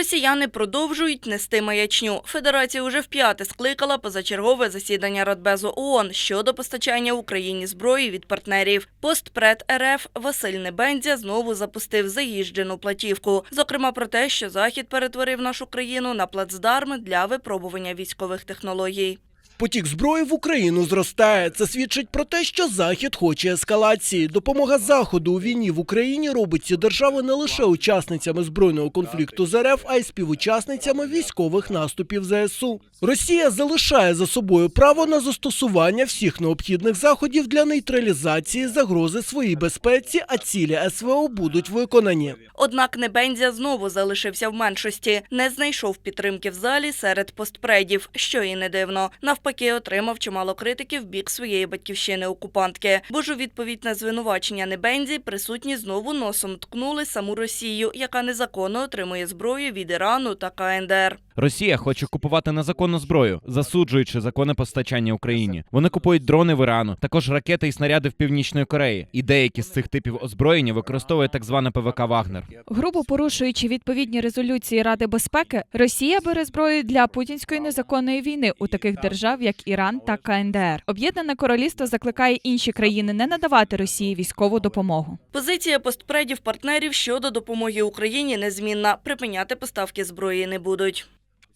Росіяни продовжують нести маячню. Федерація уже вп'яте скликала позачергове засідання Радбезу ООН щодо постачання Україні зброї від партнерів. Постпред РФ Василь Небендзя знову запустив заїжджену платівку. Зокрема, про те, що Захід перетворив нашу країну на плацдарм для випробування військових технологій. Потік зброї в Україну зростає. Це свідчить про те, що Захід хоче ескалації. Допомога Заходу у війні в Україні робить ці держави не лише учасницями збройного конфлікту з РФ, а й співучасницями військових наступів ЗСУ. Росія залишає за собою право на застосування всіх необхідних заходів для нейтралізації загрози своїй безпеці, а цілі СВО будуть виконані. Однак Небендзя знову залишився в меншості, не знайшов підтримки в залі серед постпредів, що і не дивно. Навпаки, отримав чимало критики в бік своєї батьківщини-окупантки. Бо ж у відповідь на звинувачення Небензі присутні знову носом ткнули саму Росію, яка незаконно отримує зброю від Ірану та КНДР. Росія хоче купувати незаконну зброю, засуджуючи закони постачання Україні. Вони купують дрони в Ірану, також ракети і снаряди в Північної Кореї. І деякі з цих типів озброєння використовує так зване ПВК Вагнер. Грубо порушуючи відповідні резолюції Ради безпеки, Росія бере зброю для путінської незаконної війни у таких держав, як Іран та КНДР. Об'єднане королівство закликає інші країни не надавати Росії військову допомогу. Позиція постпредів партнерів щодо допомоги Україні незмінна. Припиняти поставки зброї не будуть.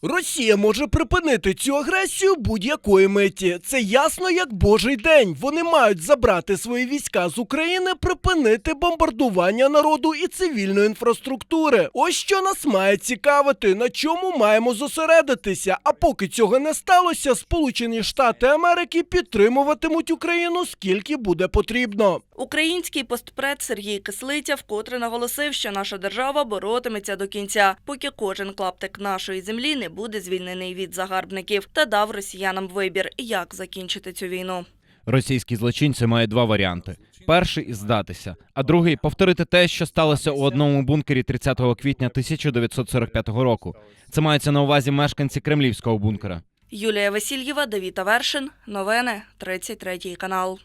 Росія може припинити цю агресію будь-якої миті. Це ясно як божий день. Вони мають забрати свої війська з України, припинити бомбардування народу і цивільної інфраструктури. Ось що нас має цікавити, на чому маємо зосередитися. А поки цього не сталося, Сполучені Штати Америки підтримуватимуть Україну скільки буде потрібно. Український постпред Сергій Кислиця вкотре наголосив, що наша держава боротиметься до кінця, поки кожен клаптик нашої землі не буде звільнений від загарбників, та дав росіянам вибір, як закінчити цю війну. Російські злочинці мають два варіанти: перший здатися, а другий повторити те, що сталося у одному бункері 30 квітня 1945 року. Це мається на увазі мешканці кремлівського бункера. Юлія Васильєва, Давіта Вершин. Новини 33 канал.